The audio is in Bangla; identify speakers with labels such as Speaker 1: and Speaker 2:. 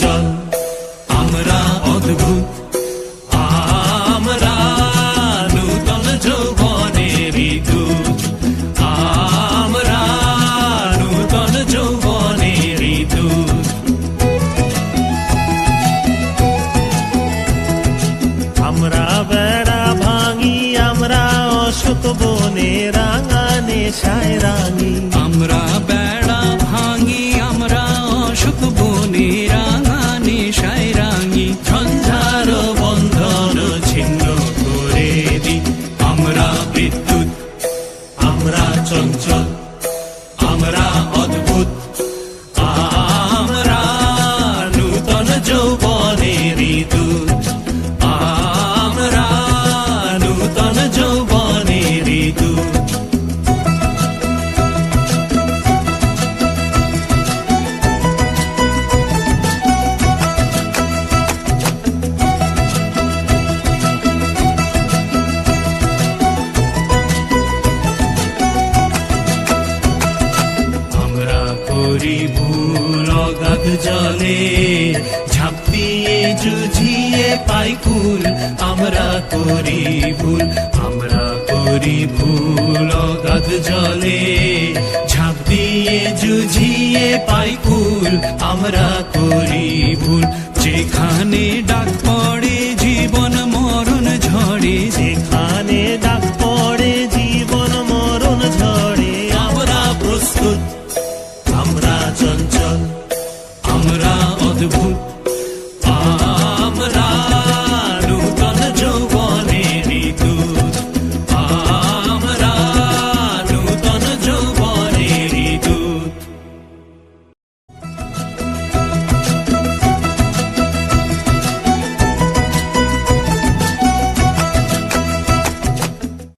Speaker 1: চল,
Speaker 2: আমরা অদ্ভুত। আমরা নূতন যৌবনের
Speaker 1: ঋতুত আমরা নূতন যৌবনের ঋতুত আমরা বেড়া ভাঙি, আমরা অশোক বনে রাঙানে সায় রাঙি। আমরা 江 অগাধ জলে ঝাঁপিয়ে জুঝিয়ে পাই কুল আমরা করি ভুল, আমরা করি ভুল অগাধ জলে, ঝাঁপ দিয়ে জুঝিয়ে পাই